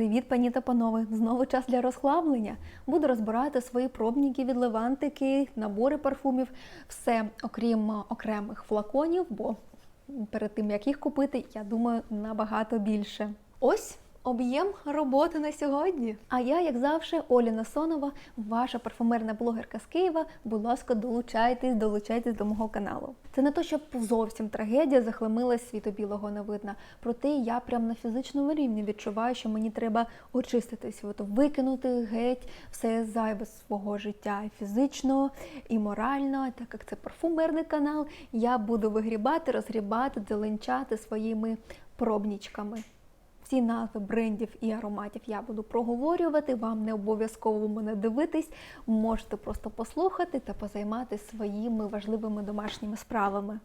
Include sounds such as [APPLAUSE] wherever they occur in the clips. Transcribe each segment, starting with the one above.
Привіт, пані та панове! Знову час для розхлаблення. Буду розбирати свої пробніки від левантики, набори парфумів, все окрім е, окремих флаконів, бо перед тим як їх купити, я думаю, набагато більше. Ось об'єм роботи на сьогодні. А я, як завжди, Оля Насонова, ваша парфумерна блогерка з Києва. Будь ласка, долучайтесь, долучайтесь до мого каналу. Це не то, щоб зовсім трагедія захлемила світу білого не видно. Проте я прям на фізичному рівні відчуваю, що мені треба очиститись, от, викинути геть все зайве свого життя і фізично, і морально. Так як це парфумерний канал, я буду вигрібати, розгрібати, дзеленчати своїми пробнічками. Всі назви брендів і ароматів я буду проговорювати. Вам не обов'язково мене дивитись. Можете просто послухати та позайматися своїми важливими домашніми справами.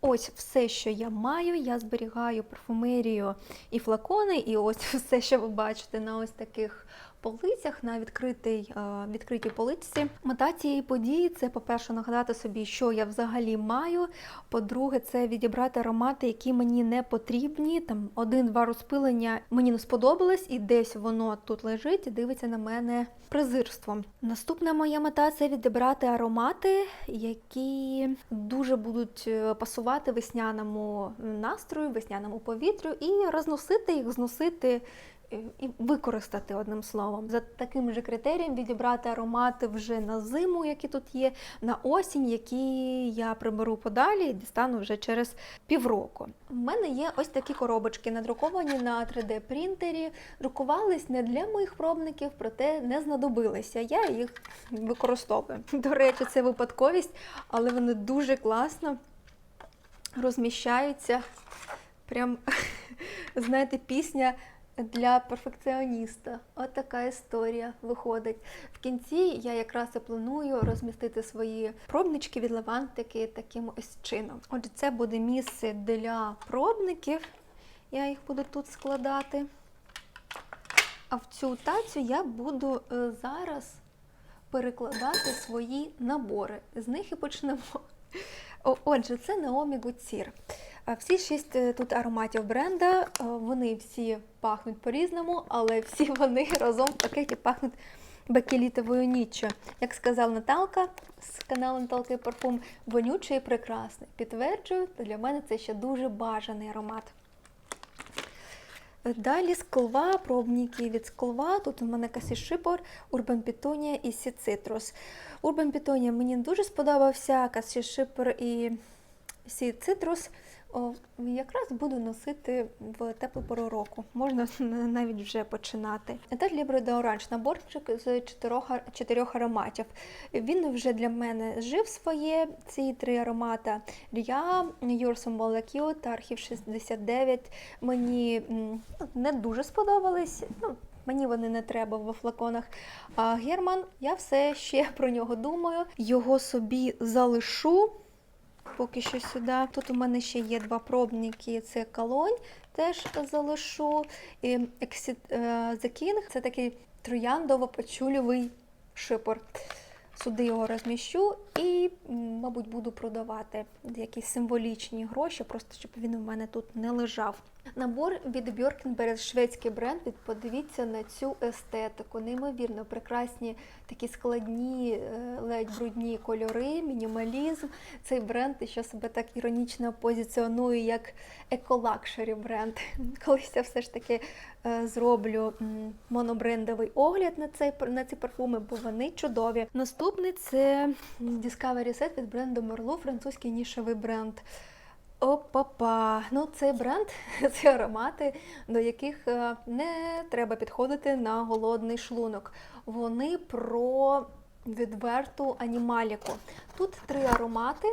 Ось все, що я маю, я зберігаю парфумерію і флакони, і ось [LAUGHS] все, що ви бачите на ось таких полицях, на відкритій, е, відкритій поличці. Мета цієї події це, по-перше, нагадати собі, що я взагалі маю. По-друге, це відібрати аромати, які мені не потрібні. Там один-два розпилення мені не сподобалось, і десь воно тут лежить і дивиться на мене презирством. Наступна моя мета це відібрати аромати, які дуже будуть е, пасувати весняному настрою, весняному повітрю, і розносити їх, зносити. І використати одним словом. За таким же критерієм відібрати аромати вже на зиму, які тут є, на осінь, які я приберу подалі і дістану вже через півроку. У мене є ось такі коробочки, надруковані на 3D-принтері. Друкувались не для моїх пробників, проте не знадобилися. Я їх використовую. [LAUGHS] До речі, це випадковість, але вони дуже класно розміщаються. Прям, [LAUGHS] знаєте, пісня для перфекціоніста. От така історія виходить. В кінці я якраз і планую розмістити свої пробнички від левантики таким ось чином. Отже, це буде місце для пробників. Я їх буду тут складати. А в цю тацю я буду е, зараз перекладати свої набори. З них і почнемо. Отже, це Naomi Gutierrez. Всі шість е, тут ароматів бренда, е, вони всі пахнуть по-різному, але всі [LAUGHS] вони разом в пакеті пахнуть бакелітовою ніччю. Як сказала Наталка з каналу Наталки Парфум, вонючий і прекрасний. Підтверджую, для мене це ще дуже бажаний аромат. Далі склва, пробники від склва. Тут у мене Касі Шипор, Урбан Пітонія і Сі Цитрус. Урбан Пітонія мені дуже сподобався, Касі Шипор і Сі Цитрус. О, якраз буду носити в теплу пору року. Можна [LAUGHS] навіть вже починати. Еталь Лібро де Оранж наборчик з чотирьох, чотирьох ароматів. Він вже для мене жив своє. Ці три аромата Рія, Your Molecule та Архів 69 мені м, не дуже сподобались. Ну, Мені вони не треба в флаконах. А Герман, я все ще про нього думаю. Його собі залишу поки що сюди. Тут у мене ще є два пробники, це колонь, теж залишу. І Exit е, The King це такий трояндово-пачульовий шипор. Сюди його розміщу і, мабуть, буду продавати якісь символічні гроші, просто щоб він у мене тут не лежав. Набор від Björkenberg, шведський бренд. Подивіться на цю естетику. Неймовірно прекрасні такі складні, е, ледь брудні кольори, мінімалізм. Цей бренд ще себе так іронічно позиціонує як еколакшері бренд. [LAUGHS] Колись я все ж таки е, зроблю монобрендовий огляд на цей на ці парфуми, бо вони чудові. Наступний це Discovery Set від бренду Merlot, французький нішевий бренд. Опа-па! Ну, цей бренд [LAUGHS] це аромати, до яких е, не треба підходити на голодний шлунок. Вони про відверту анімаліку. Тут три аромати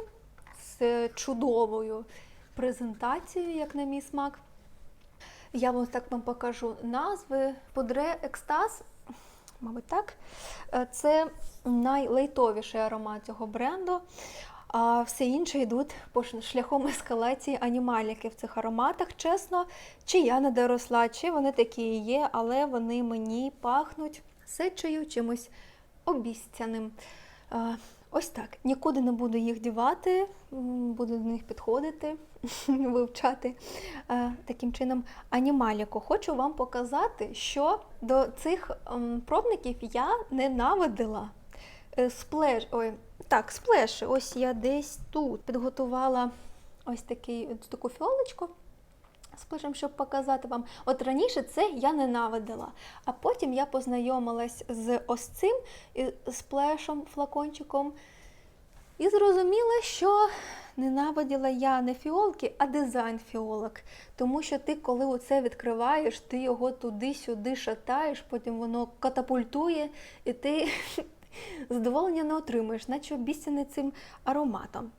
з чудовою презентацією, як на мій смак. Я вам так вам покажу назви. Подре Екстаз, мабуть, так. Е, Це найлейтовіший аромат цього бренду. А все інше йдуть шляхом ескалації анімаліки в цих ароматах. Чесно, чи я не доросла, чи вони такі і є, але вони мені пахнуть сечею чимось обіцяним. Ось так. Нікуди не буду їх дівати, буду до них підходити, [LAUGHS] вивчати е, таким чином анімаліку. Хочу вам показати, що до цих пробників я ненавидила. Е, Сплеш, ой, так, сплеші. Ось я десь тут підготувала ось такий, таку фіолочку з щоб показати вам. От раніше це я ненавидила, а потім я познайомилась з ось цим і- флакончиком, і зрозуміла, що ненавиділа я не фіолки, а дизайн фіолок. Тому що ти, коли оце відкриваєш, ти його туди-сюди шатаєш, потім воно катапультує, і ти [LAUGHS] задоволення не отримуєш, наче обіцяний цим ароматом.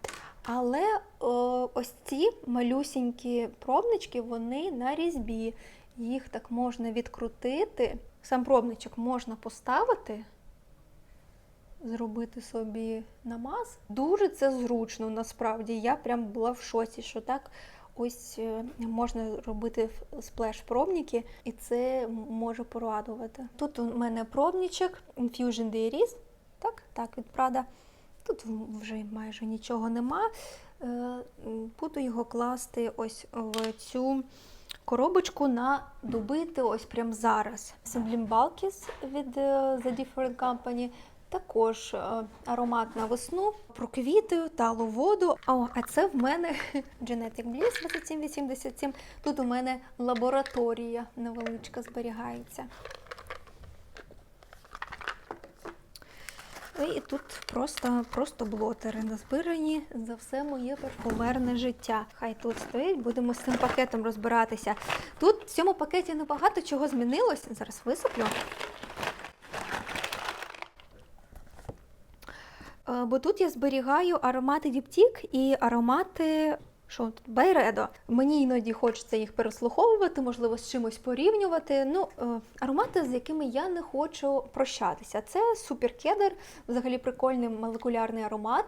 Але о, ось ці малюсінькі пробнички, вони на різьбі. Їх так можна відкрутити. Сам пробничок можна поставити, зробити собі намаз. Дуже це зручно насправді. Я прям була в шоці, що так ось е, можна робити сплеш пробники, і це може порадувати. Тут у мене пробничок Infusion Dairies, так, так, від Prada. Тут вже майже нічого нема. Е, Буду його класти ось в цю коробочку на добити ось прямо зараз. Sublime Balkis від е, The Different Company. Також е, аромат на весну, про квіти, талу воду. О, а це в мене [LAUGHS] Genetic Bliss 2787. Тут у мене лабораторія невеличка зберігається. І тут просто, просто блотери назбирані за все моє парфумерне життя. Хай тут стоїть, будемо з цим пакетом розбиратися. Тут в цьому пакеті небагато чого змінилось. Зараз висиплю. Е, Бо тут я зберігаю аромати Діптік і аромати. Що тут? Байредо. Мені іноді хочеться їх переслуховувати, можливо, з чимось порівнювати. Ну, е, аромати, з якими я не хочу прощатися. Це суперкедер, взагалі прикольний молекулярний аромат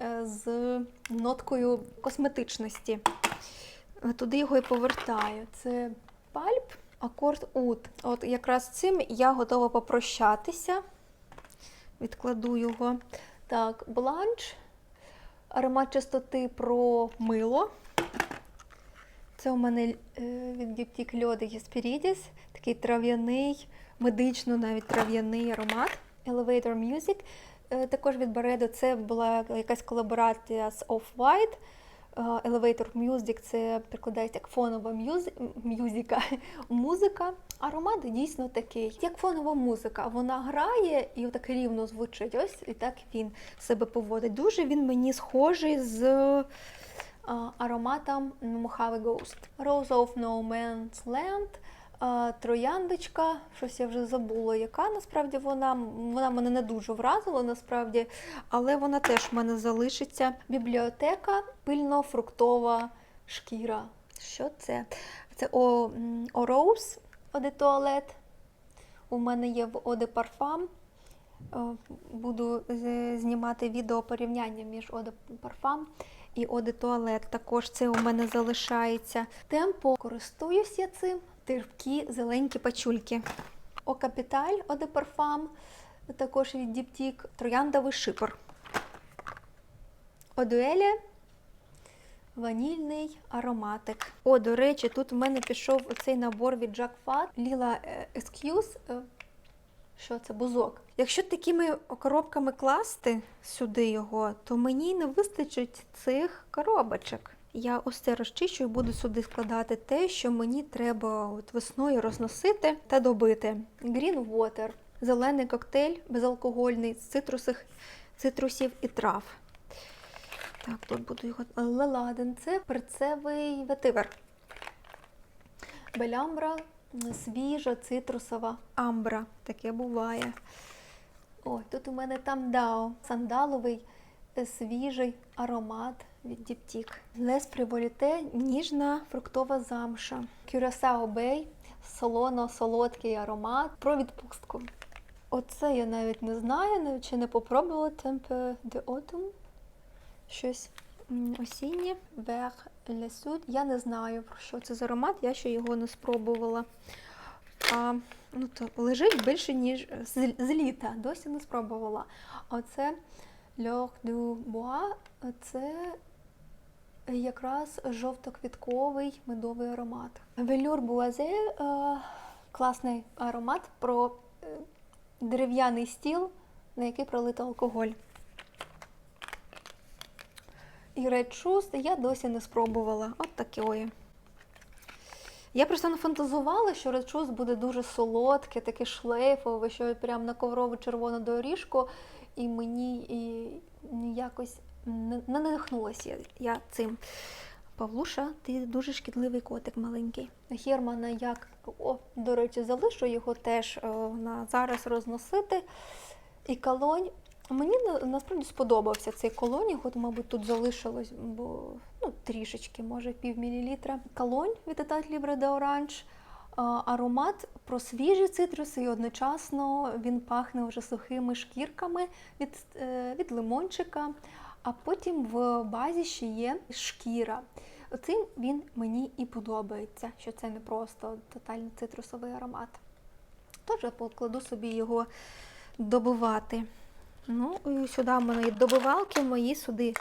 е, з ноткою косметичності. Е, Туди його і повертаю. Це пальп, акорд ут. От якраз цим я готова попрощатися. Відкладу його. Так, бланш. Аромат чистоти про мило. Це у мене е, від Діптік Льоди Єспірідіс. Такий трав'яний, медично навіть трав'яний аромат. Elevator Music. Е, Також від Баредо це була якась колаборація з Off-White. Е, Elevator Music це перекладається як фонова мюз- мюзика, [LAUGHS] музика. Аромат дійсно такий, як фонова музика. Вона грає і так рівно звучить. Ось і так він себе поводить. Дуже він мені схожий з е, ароматом Mojave Ghost. Rose of No Man's Land. Трояндочка, щось я вже забула, яка насправді вона. Вона мене не дуже вразила, насправді, але вона теж в мене залишиться. Бібліотека, пильно-фруктова шкіра. Що це? Це о, м, Оде Туалет. У мене є в Оде Парфам. Е, Буду знімати відео порівняння між Оде Парфам і Оде Туалет. Також це у мене залишається. Темпо користуюсь я цим. Терпкі зеленькі пачульки. О Капіталь Оде Парфам. Також від Діптік. Трояндовий шипор. Одуеля Ванільний ароматик. О, до речі, тут у мене пішов оцей набор від Jack Fat Lila е, Excuse. Е, Що це? Бузок. Якщо такими коробками класти сюди його, то мені не вистачить цих коробочок. Я ось це розчищу і буду сюди складати те, що мені треба от весною розносити та добити. Green Water. Зелений коктейль безалкогольний з цитрусих, цитрусів і трав. Так, тут буду його. Леладен це перцевий ветивер. Белямбра свіжа цитрусова амбра. Таке буває. Ой, тут у мене там дао. Сандаловий е, свіжий аромат від Діптік. Лес Приволіте ніжна фруктова замша. Кюрасао Бей, солоно-солодкий аромат. Про відпустку. Оце я навіть не знаю, ще не попробувала Tempe de Autumn щось осіннє, Вер Лесуд. Я не знаю, про що це за аромат, я ще його не спробувала. А, ну, то лежить більше, ніж з, з літа, досі не спробувала. А це L'Or du – це якраз жовтоквітковий медовий аромат. Велюр Буазе е, класний аромат про е, дерев'яний стіл, на який пролито алкоголь. І Red я досі не спробувала. От такої. Я просто нафантазувала, що Red буде дуже солодке, таке шлейфове, що прям на коврову червону доріжку, і мені і якось не не надихнулася я цим. Павлуша, ти дуже шкідливий котик маленький. Германа, як, о, до речі, залишу його теж о, на зараз розносити. І колонь. Мені насправді сподобався цей колонь, його, мабуть, тут залишилось, бо ну, трішечки, може, пів мілілітра. Колонь від Etat Libre de Orange. Аромат про свіжі цитруси, і одночасно він пахне вже сухими шкірками від, е, від лимончика, а потім в базі ще є шкіра. Цим він мені і подобається, що це не просто тотальний цитрусовий аромат. Тож я покладу собі його добивати. Ну, і сюди в мене добивалки мої сюди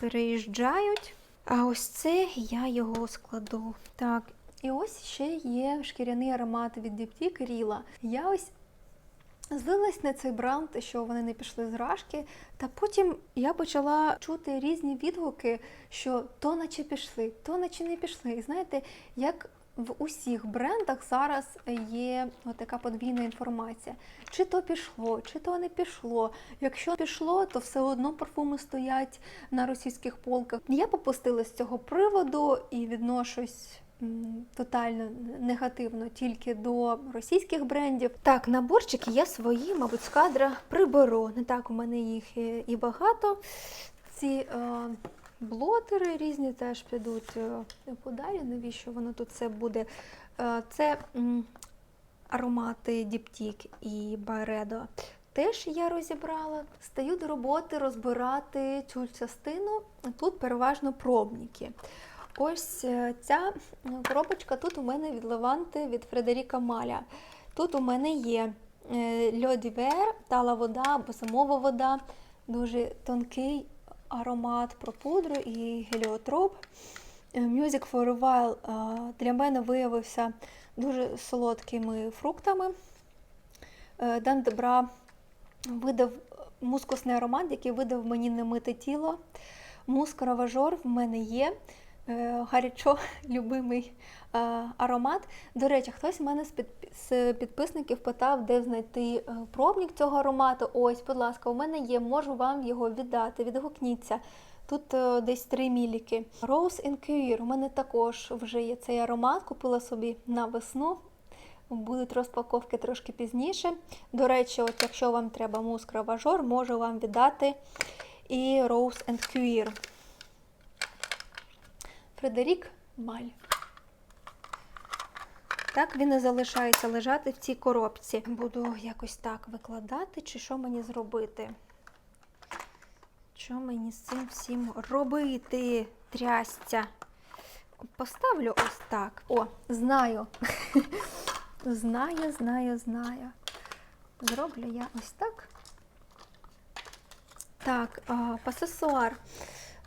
переїжджають. А ось це я його складу. Так, і ось ще є шкіряний аромат від Diptyque Ріла. Я ось злилась на цей бренд, що вони не пішли з рашки. Та потім я почала чути різні відгуки, що то наче пішли, то наче не пішли. І знаєте, як в усіх брендах зараз є така подвійна інформація. Чи то пішло, чи то не пішло. Якщо пішло, то все одно парфуми стоять на російських полках. Я попустилась з цього приводу і відношусь тотально негативно тільки до російських брендів. Так, наборчики я свої, мабуть, з кадра приберу. Не так у мене їх і багато. Ці е, блотери різні теж підуть е, подалі. Навіщо воно тут це буде? Е, це аромати Діптік і Байредо. Теж я розібрала. Стаю до роботи розбирати цю частину. Тут переважно пробники. Ось е, ця коробочка тут у мене від Леванти від Фредеріка Маля. Тут у мене є льодівер, тала вода або зимова вода, дуже тонкий аромат про пудру і геліотроп. Е, Music for a While е, для мене виявився дуже солодкими фруктами. Е, Дан Дебра видав мускусний аромат, який видав мені немите тіло. Муск Раважор в мене є. Е, Гарячо [LAUGHS] любимий е, аромат. До речі, хтось в мене з, під, з підписників питав, де знайти е, пробник цього аромату. Ось, будь ласка, у мене є, можу вам його віддати. Відгукніться. Тут е, десь 3 міліки. Rose and Cuir. У мене також вже є цей аромат, купила собі на весну. Будуть розпаковки трошки пізніше. До речі, от якщо вам треба муск Раважор, можу вам віддати і Rose and Cuir. Фредерік Маль. Так він і залишається лежати в цій коробці. Буду якось так викладати, чи що мені зробити? Що мені з цим всім робити? Трясця. Поставлю ось так. О, знаю. [LAUGHS] знаю, знаю, знаю. Зроблю я ось так. Так, пасесуар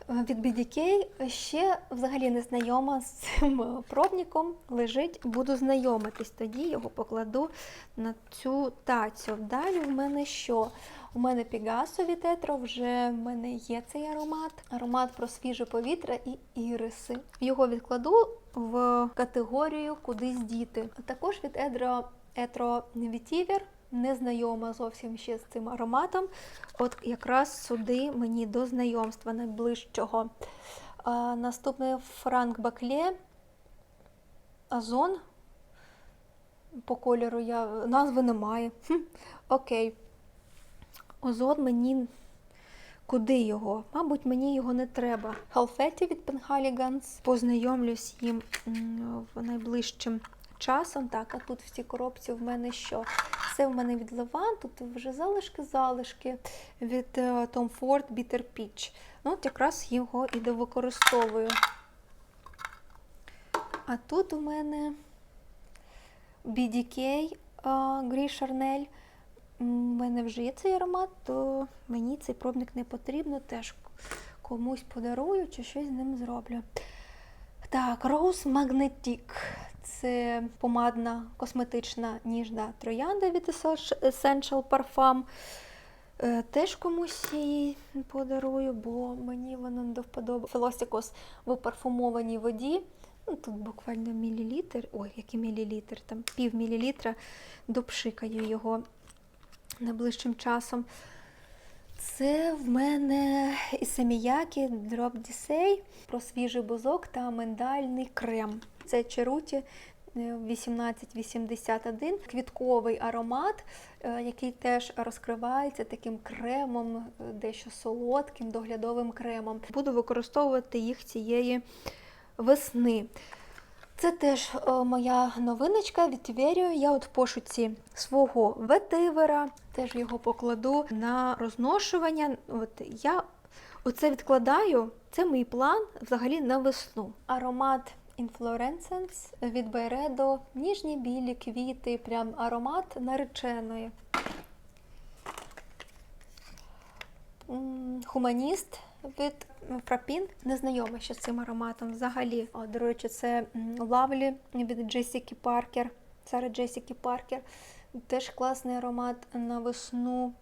від BDK ще взагалі не знайома з цим е, пробником. Лежить, буду знайомитись. Тоді його покладу на цю тацю. Далі в мене що? У мене Пігасо від Етро, вже в мене є цей аромат. Аромат про свіже повітря і іриси. Його відкладу в категорію Кудись діти. Також від Едро Етро Вітівер. Не знайома зовсім ще з цим ароматом. От якраз сюди мені до знайомства найближчого. Наступний Франк Баклє. Азон. По кольору я назви немає. Хм, окей. Озон мені. Куди його? Мабуть, мені його не треба. Халфеті від Penhaligans. Познайомлюсь їм в найближчим часом. Так, а тут в цій коробці в мене що? Це в мене від Леван, тут вже залишки-залишки від Tom Ford Bitter Peach. Ну, от якраз його і довикористовую. А тут у мене BDK Шарнель. м, в мене вже є цей аромат, то мені цей пробник не потрібно, теж комусь подарую чи щось з ним зроблю. Так, Rose Magnetic. Це помадна косметична ніжна троянда від Essential Parfum. Е, Теж комусь її подарую, бо мені вона не до вподоби. В парфумованій воді. Ну, тут буквально мілілітр, ой, який мілілітр, там пів мілілітра, допшикаю його найближчим часом. Це в мене Ісаміякі Drop Дісей про свіжий бузок та миндальний крем. Це Черуті е, 1881, квітковий аромат, е, який теж розкривається таким кремом, е, дещо солодким, доглядовим кремом. Буду використовувати їх цієї весни. Це теж е, моя новиночка від Тіверіо. Я от в пошуці свого ветивера, теж його покладу на розношування. От я оце відкладаю. Це мій план взагалі на весну. Аромат Inflorescence від Байредо, ніжні білі квіти, прям аромат нареченої. Хуманіст від Фрапін. Не знайома ще з цим ароматом взагалі. О, до речі, це Лавлі від Джесіки Паркер. Сара Джесіки Паркер. Теж класний аромат на весну.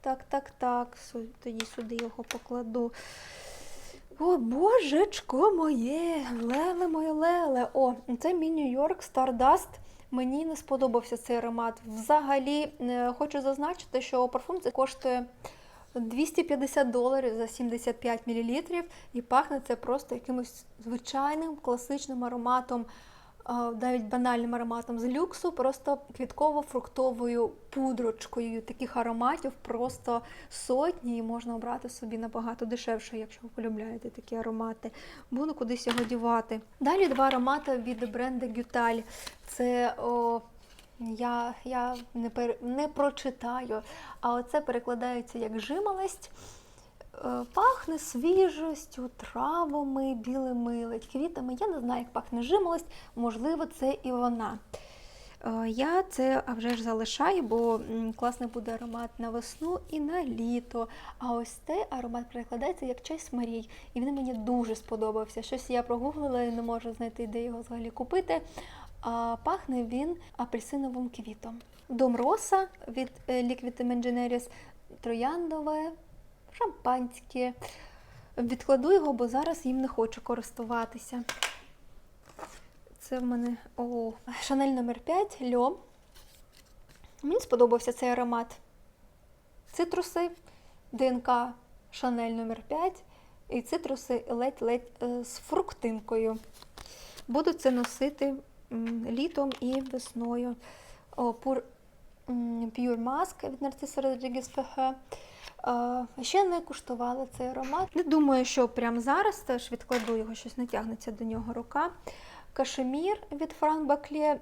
Так, так, так. Тоді сюди його покладу. О, божечко моє, леле моє леле. О, це мій Нью-Йорк Стардаст. Мені не сподобався цей аромат. Взагалі, е, хочу зазначити, що парфум це коштує 250 доларів за 75 мл, і пахне це просто якимось звичайним класичним ароматом, навіть банальним ароматом з люксу, просто квітково-фруктовою пудрочкою. Таких ароматів просто сотні, і можна обрати собі набагато дешевше, якщо ви полюбляєте такі аромати. Буду кудись його дівати. Далі два аромати від бренду Гюталь. Це о, я, я не, пер, не прочитаю, а оце перекладається як жимолость. Е, Пахне свіжістю, травами, білими ледь квітами. Я не знаю, як пахне жимолость, можливо, це і вона. Е, Я це вже ж залишаю, бо класний буде аромат на весну і на літо. А ось цей аромат перекладається як чай смарій. І він мені дуже сподобався. Щось я прогуглила і не можу знайти, де його взагалі купити. А пахне він апельсиновим квітом. Дом Роса від е, Liquid Imagineries трояндове, шампанське. Відкладу його, бо зараз їм не хочу користуватися. Це в мене о, Шанель номер 5 Льо. Мені сподобався цей аромат. Цитруси, ДНК Шанель номер 5 і цитруси ледь-ледь е, з фруктинкою. Буду це носити літом і весною. О, Pure Mask від Нарциса Родрігес ФХ. Ще не куштувала цей аромат. Не думаю, що прямо зараз теж відкладу його, щось не тягнеться до нього рука. Кашемір від Фран Баклє.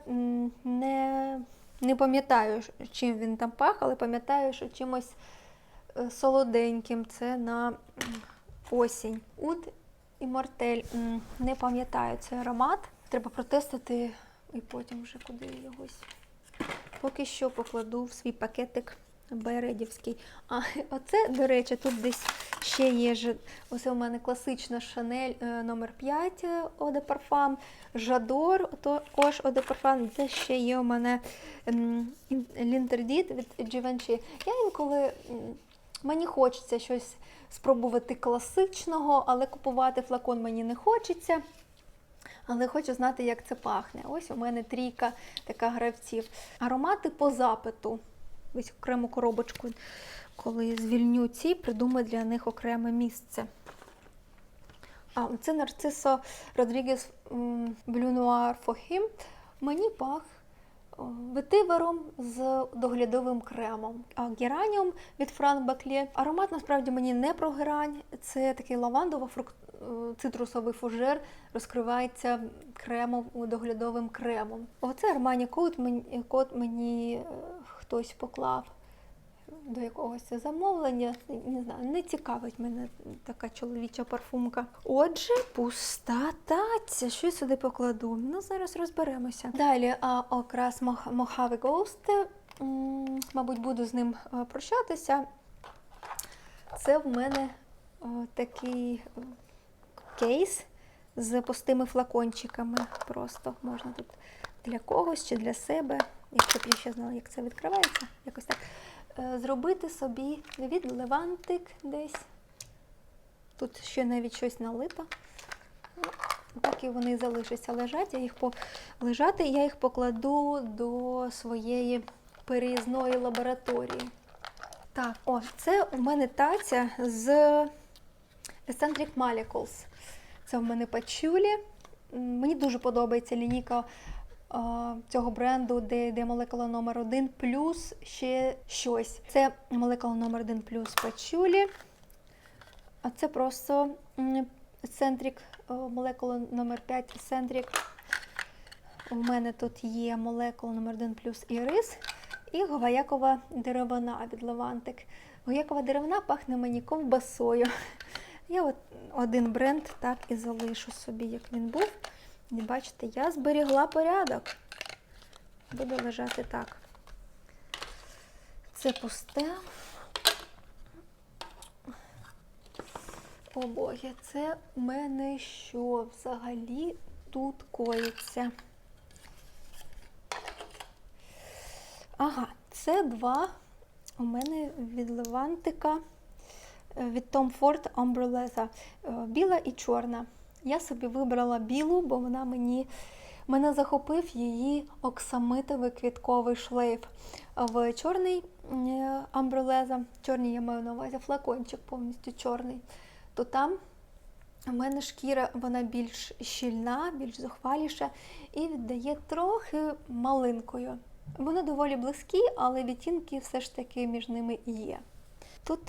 Не, не пам'ятаю, чим він там пах, але пам'ятаю, що чимось е, солоденьким. Це на осінь. Уд і Мортель. Не пам'ятаю цей аромат. Треба протестити і потім вже куди його. Поки що покладу в свій пакетик Бередівський. А [LAUGHS] оце, до речі, тут десь ще є. ж- Оце у мене класична Шанель е, номер 5 Eau de Parfum, Жадор, також de Parfum. Це ще є у мене Лінтердіт від Givenchy. Я інколи мені хочеться щось спробувати класичного, але купувати флакон мені не хочеться. Але хочу знати, як це пахне. Ось у мене трійка така гравців. Аромати по запиту. Ось окрему коробочку, коли звільню ці, придумаю для них окреме місце. А, це Нарцисо Родрігес for Him. Мені пах ветивером з доглядовим кремом. А гераніум від Фран Баклє. Аромат насправді мені не про герань. Це такий лавандово фрукт цитрусовий фужер розкривається кремом доглядовим кремом. Оце Armani Code мені, код мені е, хтось поклав до якогось замовлення. Не знаю, не цікавить мене така чоловіча парфумка. Отже, пуста таця. Що я сюди покладу? Ну, зараз розберемося. Далі а, окрас Мох- Mojave Ghost мабуть, буду з ним е, прощатися. Це в мене о, такий е, кейс з пустими флакончиками. Просто можна тут для когось чи для себе, якщо б я ще знала, як це відкривається, якось так. е, Зробити собі відливантик десь. Тут ще навіть щось налито. Ну, Так і вони залишаться лежать. Я їх по... лежати, я їх покладу до своєї переїзної лабораторії. Так, о, це у мене таця з Eccentric Molecules. Це в мене пачулі. Мені дуже подобається лінійка цього бренду, де йде молекула номер 1 плюс ще щось. Це молекула номер 1 плюс пачулі. А це просто м, Eccentric, молекула номер 5 Eccentric. У мене тут є молекула номер 1 плюс ірис і говаякова деревина від Левантик. Говаякова деревина пахне мені ковбасою. Я от один бренд так і залишу собі, як він був. І бачите, я зберігла порядок. Буде лежати так. Це пусте. О боги, це в мене що взагалі тут коїться? Ага, це два у мене від Левантика е, від Tom Ford Umbrella. е, Біла і чорна. Я собі вибрала білу, бо вона мені мене захопив її оксамитовий квітковий шлейф. В чорний амбрелеза, чорний я маю на увазі флакончик повністю чорний, то там у мене шкіра вона більш щільна, більш зухваліша і віддає трохи малинкою. Вони доволі близькі, але відтінки все ж таки між ними є. Тут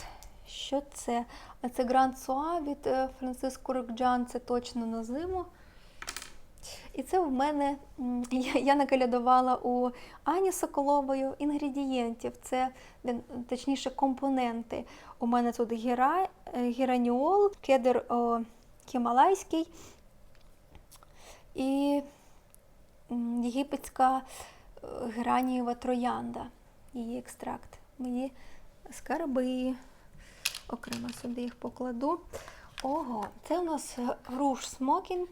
що це? А це Гранд Суа від е, Франциско Рокджан, це точно на зиму. І це в мене [LAUGHS] я, накалядувала у Ані Соколової інгредієнтів. Це точніше компоненти. У мене тут гіра, е, гераніол, кедр о, кімалайський і єгипетська е, геранієва троянда. Її екстракт. Мої скарби. Окремо сюди їх покладу. Ого, це у нас груш смокінг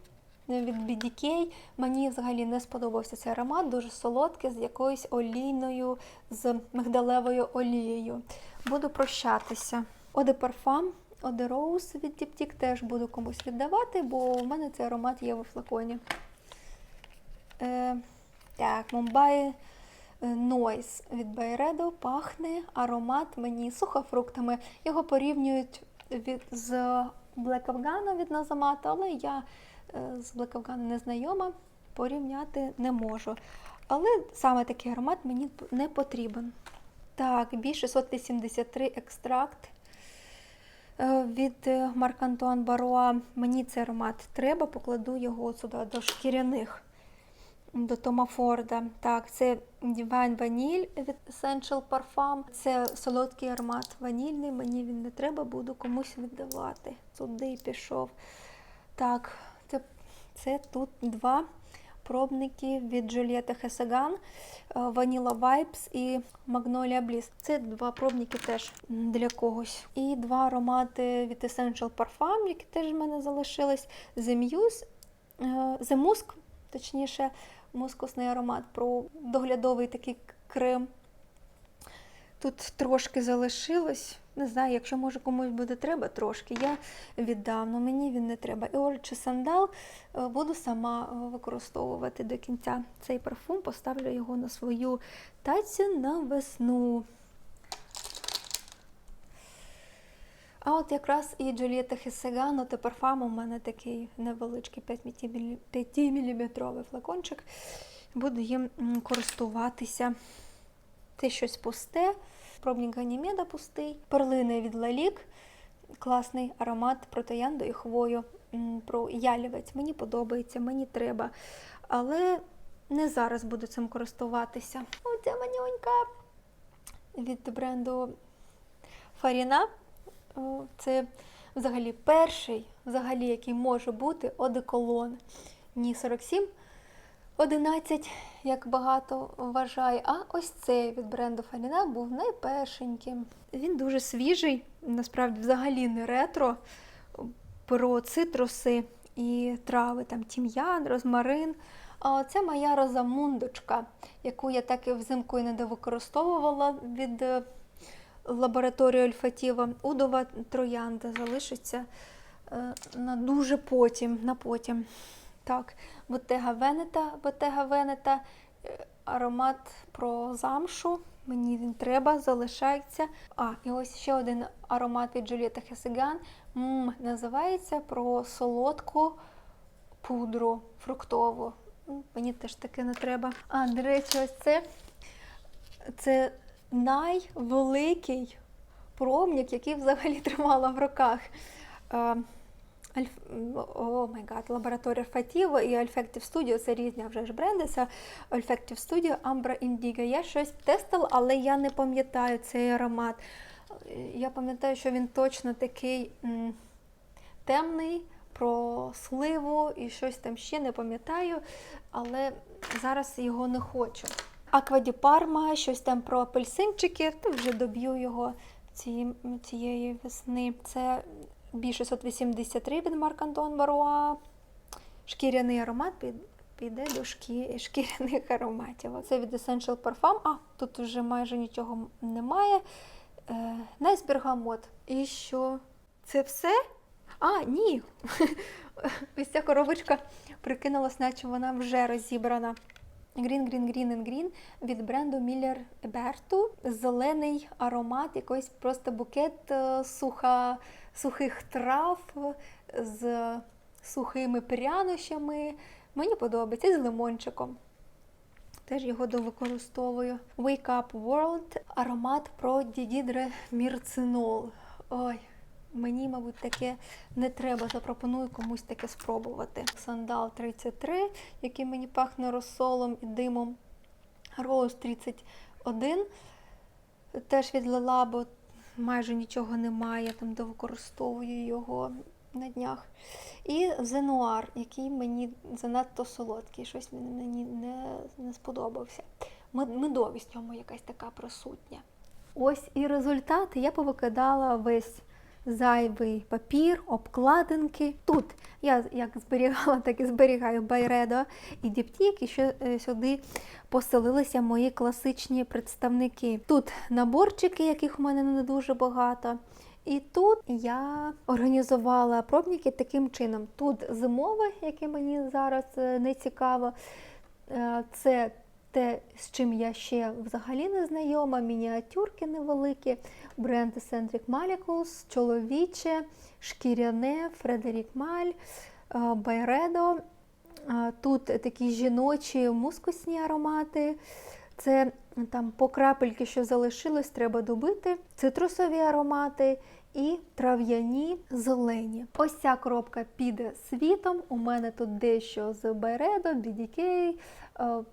від BDK. Мені взагалі не сподобався цей аромат, дуже солодкий, з якоюсь олійною, з мигдалевою олією. Буду прощатися. Оде парфам, Оде Роуз від Тіп-Тік теж буду комусь віддавати, бо у мене цей аромат є в флаконі. Е, так, Мумбаї Нойс від Байредо пахне аромат мені сухофруктами. Його порівнюють від, з Black Afghan від Назамата, але я е, з Black Afghan не знайома, порівняти не можу. Але саме такий аромат мені не потрібен. Так, B683 екстракт е, від е, Марк Антуан Баруа. Мені цей аромат треба, покладу його сюди до шкіряних до Тома Форда. Так, це Divine Vanille від Essential Parfum. Це солодкий аромат ванільний, мені він не треба, буду комусь віддавати. Туди пішов. Так, це, це тут два пробники від Джульєта Хесаган, Vanilla Vibes і Magnolia Bliss. Це два пробники теж для когось. І два аромати від Essential Parfum, які теж в мене залишились. The Muse, е, The Musk, точніше, мускусний аромат, про доглядовий такий крем. Тут трошки залишилось. Не знаю, якщо може комусь буде треба трошки, я віддам, але мені він не треба. І Оль чи сандал е, буду сама е, використовувати до кінця цей парфум, поставлю його на свою тацю на весну. А от якраз і Джулієта Хесегано та парфам у мене такий невеличкий 5-мм флакончик. Буду їм користуватися. Це щось пусте, пробник Ганімеда пустий, перлини від Лалік, класний аромат про троянду і хвою, про ялівець. Мені подобається, мені треба. Але не зараз буду цим користуватися. Оця манюнька від бренду Фаріна. Це взагалі перший, взагалі, який може бути одеколон. Ні 47 11, як багато вважає. А ось цей від бренду Фаліна був найпершеньким. Він дуже свіжий, насправді взагалі не ретро. Про цитруси і трави, там тім'ян, розмарин. А це моя розамундочка, яку я так і взимку і не довикористовувала від е, лабораторії Ольфатіва. Удова троянда залишиться е, на дуже потім, на потім. Так, Bottega Veneta, Bottega Veneta, е, аромат про замшу. Мені він треба, залишається. А, і ось ще один аромат від Джулієта Хесеган. М, називається про солодку пудру фруктову. Мені теж таке не треба. А, до речі, ось це, це найвеликий пробник, який взагалі [LAUGHS] тримала в руках. Е. О май гад, лабораторія Фатіво і Olfactive Studio, це різні вже ж бренди. Це Olfactive Studio, Ambra Indigo. Я щось тестила, але я не пам'ятаю цей аромат. Я пам'ятаю, що він точно такий м, темний, про сливу і щось там ще не пам'ятаю, але зараз його не хочу. Аква ді Парма, щось там про апельсинчики, то вже доб'ю його цієї, цієї весни. Це B683 від Марк Антон Баруа. Шкіряний аромат під, піде до шкі, шкіряних ароматів. Це від Essential Parfum. А, тут вже майже нічого немає. Е, Найс бергамот. І що? Це все? А, ні. [LAUGHS] Ось ця коробочка прикинулась, наче вона вже розібрана. Green and Green від бренду Miller Bertu. Зелений аромат, якийсь просто букет е, суха, сухих трав е, з сухими прянощами. Мені подобається з лимончиком. Теж його довикористовую. Wake Up World. Аромат про дідідре мірцинол. Ой, мені, мабуть, таке не треба. Запропоную комусь таке спробувати. Сандал 33, який мені пахне розсолом і димом. Rose 31. Теж від Лелабо майже нічого немає, там довикористовую його на днях. І Зенуар, який мені занадто солодкий, щось мені не, не сподобався. Медовість в ньому якась така присутня. Ось і результати. Я повикидала весь зайвий папір, обкладинки. Тут я як зберігала, [LAUGHS] так і зберігаю Байредо і Діптік, і ще е, сюди поселилися мої класичні представники. Тут наборчики, яких у мене не дуже багато. І тут я організувала пробники таким чином. Тут зимове, яке мені зараз е, не цікаво. Е, Це те, з чим я ще взагалі не знайома, мініатюрки невеликі, бренд Eccentric Molecules, чоловіче, шкіряне, Фредерік Маль, е, Байредо. Е, Тут такі жіночі мускусні аромати. Це там по крапельки, що залишилось, треба добити. Цитрусові аромати і трав'яні зелені. Ось ця коробка піде світом. У мене тут дещо з Байредо, BDK, е,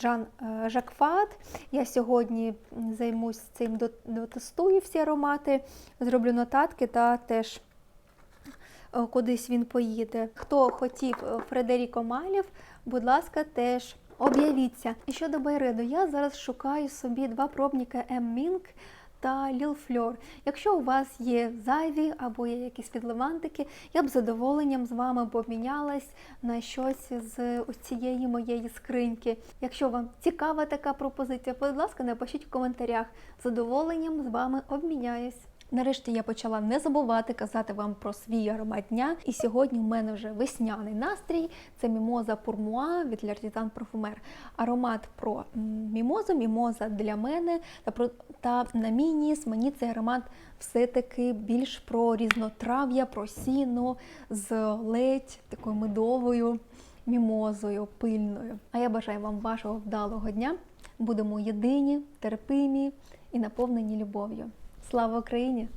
Жан е, Жакфат. Я сьогодні займусь цим, дотестую всі аромати, зроблю нотатки та теж е, кудись він поїде. Хто хотів е, Фредеріко Малів, будь ласка, теж об'явіться. І щодо Байреду, я зараз шукаю собі два пробника M-Mink та лілфльор. Якщо у вас є зайві або є якісь підливантики, я б з задоволенням з вами помінялась на щось з ось цієї моєї скриньки. Якщо вам цікава така пропозиція, будь ласка, напишіть в коментарях. З задоволенням з вами обміняюсь. Нарешті я почала не забувати казати вам про свій аромат дня. І сьогодні в мене вже весняний настрій. Це мімоза Пурмуа від L'Artisan Parfumer. Аромат про мімозу, мімоза для мене та про та на мій ніс мені цей аромат все-таки більш про різнотрав'я, про сіно з ледь такою медовою мімозою пильною. А я бажаю вам вашого вдалого дня. Будемо єдині, терпимі і наповнені любов'ю. Слава Україні!